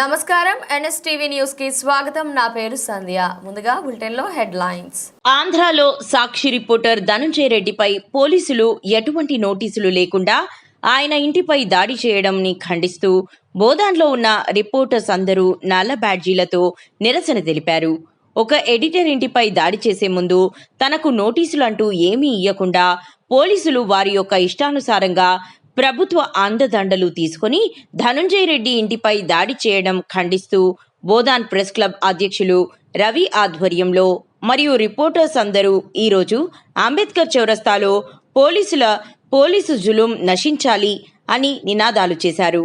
నమస్కారం. ఎన్ఎస్టీవీ న్యూస్కి స్వాగతం. నా పేరు సంధ్య. ముందుగా బులెటిన్లో హెడ్ లైన్స్ ఆంధ్రాలో సాక్షి రిపోర్టర్ ధనుంజయ రెడ్డిపై పోలీసులు ఎటువంటి నోటీసులు లేకుండా ఆయన ఇంటిపై దాడి చేయడంని ఖండిస్తూ బోధాన్లో ఉన్న రిపోర్టర్స్ అందరూ నల్ల బ్యాడ్జీలతో నిరసన తెలిపారు. ఒక ఎడిటర్ ఇంటిపై దాడి చేసే ముందు తనకు నోటీసులు అంటూ ఏమీ ఇయ్యకుండా పోలీసులు వారి యొక్క ఇష్టానుసారంగా ప్రభుత్వ అండదండలు తీసుకొని ధనంజయ రెడ్డి ఇంటిపై దాడి చేయడం ఖండిస్తూ బోధాన్ ప్రెస్ క్లబ్ అధ్యక్షులు రవి ఆధ్వర్యంలో మరియు రిపోర్టర్స్ అందరూ ఈరోజు అంబేద్కర్ చౌరస్తాలో పోలీసుల పోలీసు జులుం నశించాలి అని నినాదాలు చేశారు.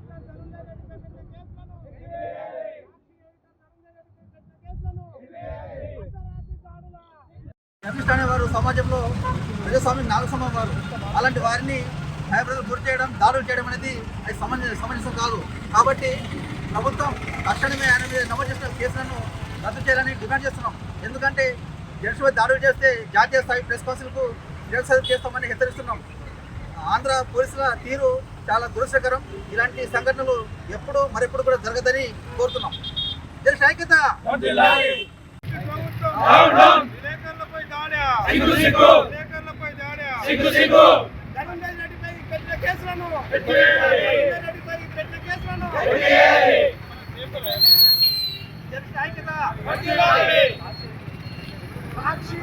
జర్నలిస్ట్ అనేవారు సమాజంలో ప్రజాస్వామ్యం నాలుగు వారు. అలాంటి వారిని భయప్రదలు గురి చేయడం దాడులు చేయడం అనేది అది సమంజ సమంజసం కాదు. కాబట్టి ప్రభుత్వం తక్షణమే ఆయన మీద నమోదు చేసిన కేసులను రద్దు చేయాలని డిమాండ్ చేస్తున్నాం. ఎందుకంటే జర్నలిస్ట్ దాడులు చేస్తే జాతీయ స్థాయి ప్రెస్ కౌన్సిల్కు నిరసన చేస్తామని హెచ్చరిస్తున్నాం. ఆంధ్ర పోలీసుల తీరు చాలా దురదృష్టకరం. ఇలాంటి సంఘటనలు ఎప్పుడు మరెప్పుడు కూడా జరగదని కోరుతున్నాం. జర్నలిస్ట్ ఐక్యత ప్రభుత్వం విలేకరులపై దాడా విలేకరులపై దాడా. ధనంజయ రెడ్డిపై పెట్టిన కేసులను. ధనంజయ రెడ్డిపై పెట్టిన కేసులను. జర్నలిస్ట్ ఐక్యత. సాక్షి.